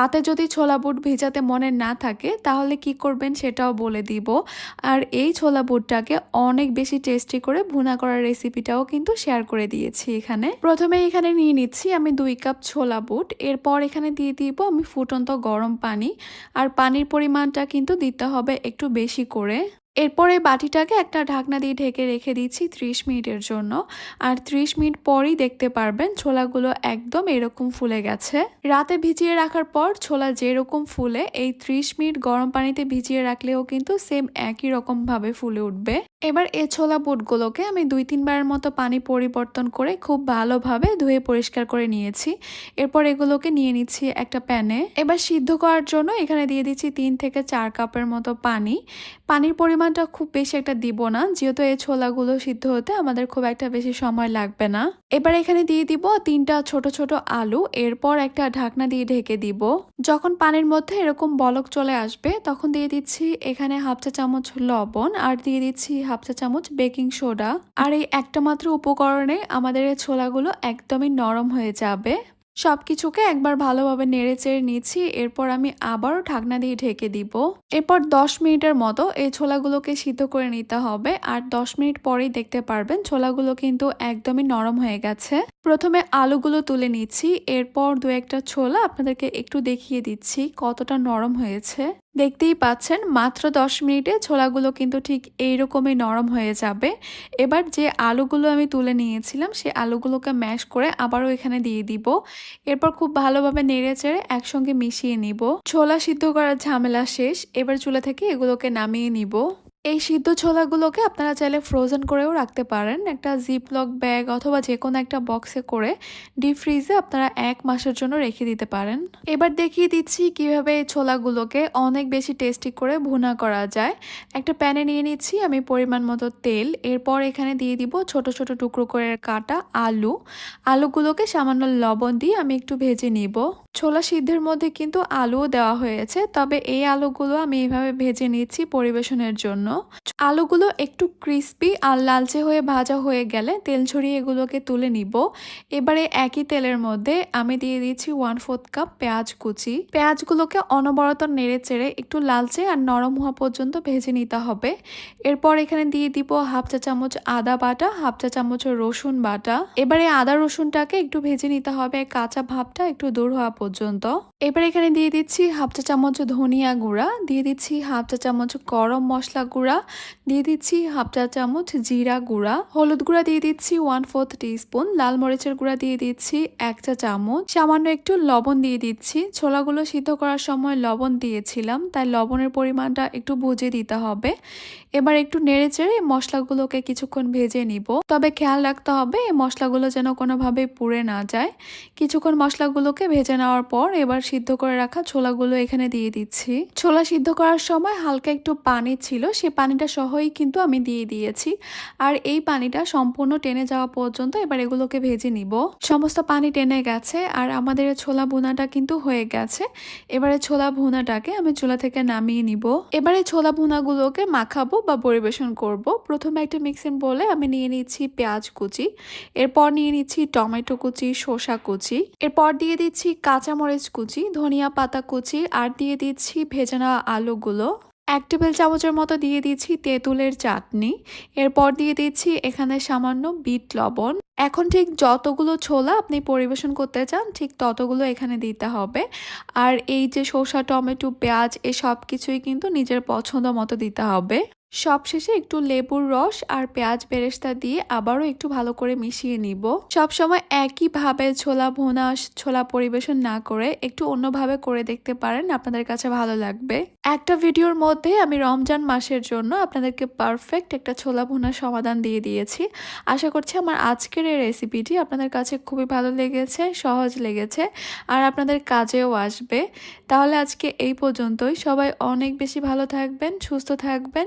রাতে যদি ছোলা বুট ভেজাতে মনে না থাকে, তাহলে কি করবেন সেটাও বলে দিব। আর এই ছোলা বুটটাকে অনেক বেশি টেস্টি করে ভুনা করার রেসিপিটাও কিন্তু শেয়ার করে দিয়েছি এখানে। প্রথমে এখানে নিয়ে নিচ্ছি আমি দুই কাপ ছোলা বুট। এরপর এখানে দিয়ে দিব আমি ফুটন্ত গরম পানি। আর পানির পরিমাণটা কিন্তু দিতে হবে একটু বেশি করে। এরপরে বাটিটাকে একটা ঢাকনা দিয়ে ঢেকে রেখে দিচ্ছি ত্রিশ মিনিটের জন্য। আর ত্রিশ মিনিট পরই দেখতে পারবেন ছোলাগুলো একদম এরকম ফুলে গেছে। রাতে ভিজিয়ে রাখার পর ছোলা যেরকম ফুলে, এই ত্রিশ মিনিট গরম পানিতে ভিজিয়ে রাখলেও কিন্তু সেম একই রকমভাবে ফুলে উঠবে। এবার এ ছোলা বুটগুলোকে আমি দুই তিনবারের মতো পানি পরিবর্তন করে খুব ভালোভাবে ধুয়ে পরিষ্কার করে নিয়েছি। এরপর এগুলোকে নিয়ে নিচ্ছি একটা প্যানে। এবার সিদ্ধ করার জন্য এখানে দিয়ে দিচ্ছি তিন থেকে চার কাপের মতো পানি। পানির পরিমাণটা খুব বেশি একটা দিব না। যেহেতু এই ছোলাগুলো সিদ্ধ হতে আমাদের খুব একটা বেশি সময় লাগবে না। এবার এখানে দিয়ে দিব তিনটা ছোট ছোট আলু, এরপর একটা ঢাকনা দিয়ে ঢেকে দিব। যখন পানির মধ্যে এরকম বলক চলে আসবে, তখন দিয়ে দিচ্ছি এখানে হাফ চা চামচ লবণ আর দিয়ে দিচ্ছি হাফ চা চামচ বেকিং সোডা। আর এই একটা মাত্র উপকরণে আমাদের ছোলাগুলো একদমই নরম হয়ে যাবে। সব কিছুকে একবার ভালোভাবে নেড়ে চেড়ে নিচ্ছি, এরপর আমি আবারও ঢাকনা দিয়ে ঢেকে দিব। এরপর দশ মিনিটের মতো এই ছোলাগুলোকে সিদ্ধ করে নিতে হবে, আর দশ মিনিট পরেই দেখতে পারবেন ছোলাগুলো কিন্তু একদমই নরম হয়ে গেছে। প্রথমে আলুগুলো তুলে নিচ্ছি, এরপর দু একটা ছোলা আপনাদেরকে একটু দেখিয়ে দিচ্ছি কতটা নরম হয়েছে। দেখতেই পাচ্ছেন, মাত্র দশ মিনিটে ছোলাগুলো কিন্তু ঠিক এইরকমই নরম হয়ে যাবে। এবার যে আলুগুলো আমি তুলে নিয়েছিলাম সেই আলুগুলোকে ম্যাশ করে আবারও এখানে দিয়ে দিব। এরপর খুব ভালোভাবে নেড়ে চেড়ে একসঙ্গে মিশিয়ে নিব। ছোলা সিদ্ধ করার ঝামেলা শেষ, এবার চুলা থেকে এগুলোকে নামিয়ে নিব। এই সিদ্ধ ছোলাগুলোকে আপনারা চাইলে ফ্রোজেন করেও রাখতে পারেন। একটা জিপলক ব্যাগ অথবা যে কোনো একটা বক্সে করে ডিপ ফ্রিজে আপনারা এক মাসের জন্য রেখে দিতে পারেন। এবার দেখিয়ে দিচ্ছি কীভাবে এই ছোলাগুলোকে অনেক বেশি টেস্টি করে ভুনা করা যায়। একটা প্যানে নিয়ে নিচ্ছি আমি পরিমাণ মতো তেল। এরপর এখানে দিয়ে দিব ছোট ছোট টুকরো করে কাটা আলু। আলুগুলোকে সামান্য লবণ দিয়ে আমি একটু ভেজে নিব। ছোলা সিদ্ধের মধ্যে কিন্তু আলুও দেওয়া হয়েছে, তবে এই আলুগুলো আমি এইভাবে ভেজে নিচ্ছি পরিবেশনের জন্য। আলুগুলো একটু ক্রিস্পি আর লালচে হয়ে ভাজা হয়ে গেলে তেল ছড়িয়ে এগুলোকে তুলে নিব। এবারে একই তেলের মধ্যে আমি দিয়ে দিচ্ছি ওয়ান ফোর্থ কাপ পেঁয়াজ কুচি। পেঁয়াজগুলোকে অনবরত নেড়ে চেড়ে একটু লালচে আর নরম হওয়া পর্যন্ত ভেজে নিতে হবে। এরপর এখানে দিয়ে দিব হাফ চা চামচ আদা বাটা, হাফ চা চামচ রসুন বাটা। এবারে আদা রসুনটাকে একটু ভেজে নিতে হবে, কাঁচা ভাবটা একটু দূর হওয়া পর্যন্ত। এবার এখানে দিয়ে দিচ্ছি হাফ চা চামচ ধনিয়া গুঁড়া, দিয়ে দিচ্ছি হাফ চা চামচ গরম মশলা গুঁড়া, দিয়ে দিচ্ছি হাফ চা চামচ জিরা গুঁড়া, হলুদ গুঁড়া দিয়ে দিচ্ছি ওয়ান ফোর্থ টিস্পুন লাল মরিচের গুঁড়া দিয়ে দিচ্ছি এক চা চামচ, সামান্য একটু লবণ দিয়ে দিচ্ছি। ছোলাগুলো সিদ্ধ করার সময় লবণ দিয়েছিলাম, তাই লবণের পরিমাণটা একটু বুঝে দিতে হবে। এবার একটু নেড়ে চেড়ে মশলাগুলোকে কিছুক্ষণ ভেজে নিব। তবে খেয়াল রাখতে হবে এই মশলাগুলো যেন কোনোভাবে পুড়ে না যায়। কিছুক্ষণ মশলাগুলোকে ভেজে নেওয়ার পর এবার সিদ্ধ করে রাখা ছোলাগুলো এখানে দিয়ে দিচ্ছি। ছোলা সিদ্ধ করার সময় হালকা একটু পানি ছিল, সে পানিটা সহই কিন্তু আমি দিয়ে দিয়েছি। আর এই পানিটা সম্পূর্ণ টেনে যাওয়া পর্যন্ত এবার এগুলোকে ভেজে নিব। সমস্ত পানি টেনে গেছে আর আমাদের ছোলা ভুনাটা কিন্তু হয়ে গেছে। এবারে ছোলা ভুনাটাকে আমি চুলা থেকে নামিয়ে নিব। এবারে ছোলা ভুনাগুলোকে মাখাবো বা পরিবেশন করব। প্রথমে একটা মিক্সিং বলে আমি নিয়ে নিচ্ছি পেঁয়াজ কুচি, এরপর নিয়ে নিচ্ছি টমেটো কুচি, শসা কুচি, এরপর দিয়ে দিচ্ছি কাঁচামরিচ কুচি, ধনিয়া পাতা কুচি আর দিয়ে দিচ্ছি ভেজে নেওয়া আলুগুলো। এক টেবিল চামচের মতো দিয়ে দিচ্ছি তেঁতুলের চাটনি। এরপর দিয়ে দিচ্ছি এখানে সামান্য বিট লবণ। এখন ঠিক যতগুলো ছোলা আপনি পরিবেশন করতে চান, ঠিক ততগুলো এখানে দিতে হবে। আর এই যে শসা টমেটো, পেঁয়াজ এ সব কিছুই কিন্তু নিজের পছন্দ মতো দিতে হবে। সবশেষে একটু লেবুর রস আর পেঁয়াজ বেরেস্তা দিয়ে আবারও একটু ভালো করে মিশিয়ে নিব। সবসময় একইভাবে ছোলা ভোনা, ছোলা পরিবেশন না করে একটু অন্যভাবে করে দেখতে পারেন, আপনাদের কাছে ভালো লাগবে। একটা ভিডিওর মধ্যে আমি রমজান মাসের জন্য আপনাদেরকে পারফেক্ট একটা ছোলা ভোনার সমাধান দিয়ে দিয়েছি। আশা করছি আমার আজকের এই রেসিপিটি আপনাদের কাছে খুবই ভালো লেগেছে, সহজ লেগেছে আর আপনাদের কাজেও আসবে। তাহলে আজকে এই পর্যন্তই। সবাই অনেক বেশি ভালো থাকবেন, সুস্থ থাকবেন